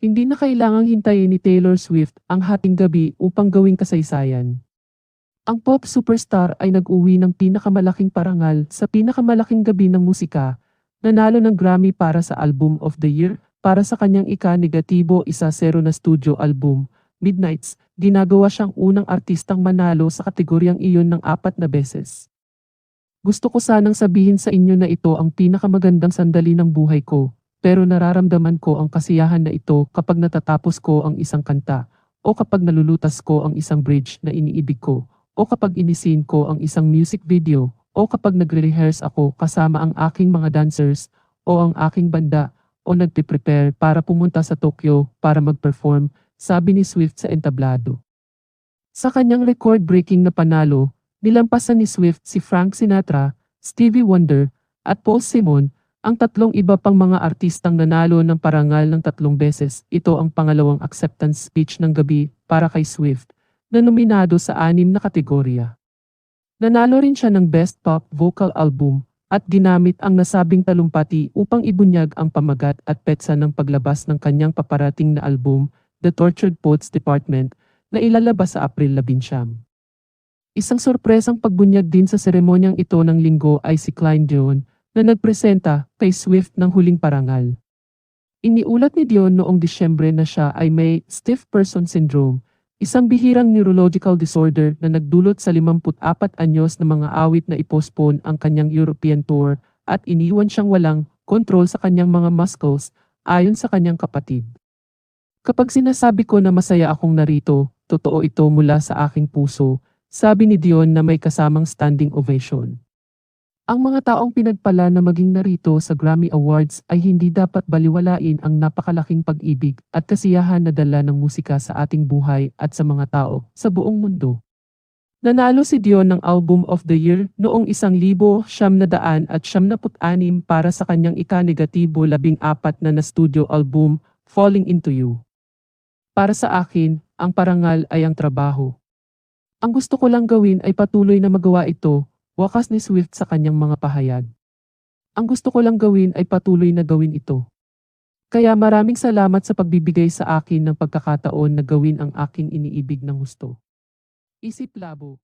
Hindi na kailangang hintayin ni Taylor Swift ang hating gabi upang gawing kasaysayan. Ang pop superstar ay nag-uwi ng pinakamalaking parangal sa pinakamalaking gabi ng musika, nanalo ng Grammy para sa Album of the Year para sa kanyang ika-negatibo isa zero na studio album, Midnights, ginagawa siyang unang artistang manalo sa kategoryang iyon ng apat na beses. Gusto ko sanang sabihin sa inyo na ito ang pinakamagandang sandali ng buhay ko, pero nararamdaman ko ang kasiyahan na ito kapag natatapos ko ang isang kanta, o kapag nalulutas ko ang isang bridge na iniibig ko, o kapag inisin ko ang isang music video, o kapag nagre-rehearse ako kasama ang aking mga dancers, o ang aking banda, o nagpe-prepare para pumunta sa Tokyo para mag-perform, sabi ni Swift sa entablado. Sa kanyang record-breaking na panalo, nilampasan ni Swift si Frank Sinatra, Stevie Wonder, at Paul Simon, ang tatlong iba pang mga artistang nanalo ng parangal ng tatlong beses. Ito ang pangalawang acceptance speech ng gabi para kay Swift, na nominado sa anim na kategorya. Nanalo rin siya ng Best Pop Vocal Album at ginamit ang nasabing talumpati upang ibunyag ang pamagat at petsa ng paglabas ng kanyang paparating na album, The Tortured Poets Department, na ilalabas sa April 11. Isang sorpresang pagbunyag din sa seremonyang ito ng linggo ay si Klein Dion, na nagpresenta kay Swift ng huling parangal. Iniulat ni Dion noong Disyembre na siya ay may stiff person syndrome, isang bihirang neurological disorder na nagdulot sa 54 anyos na mga awit na ipostpone ang kanyang European tour at iniwan siyang walang kontrol sa kanyang mga muscles ayon sa kanyang kapatid. Kapag sinasabi ko na masaya akong narito, totoo ito mula sa aking puso, sabi ni Dion na may kasamang standing ovation. Ang mga taong pinagpala na maging narito sa Grammy Awards ay hindi dapat baliwalain ang napakalaking pag-ibig at kasiyahan na dala ng musika sa ating buhay at sa mga tao sa buong mundo. Nanalo si Dion ng Album of the Year noong isang libo siyam na daan at siyam na put-anim para sa kanyang ika-negatibo labing apat na na studio album, Falling Into You. Para sa akin, ang parangal ay ang trabaho. Ang gusto ko lang gawin ay patuloy na magawa ito Wakas ni Swift sa kanyang mga pahayag. Ang gusto ko lang gawin ay patuloy na gawin ito. Kaya maraming salamat sa pagbibigay sa akin ng pagkakataon na gawin ang aking iniibig ng gusto. Isip labo.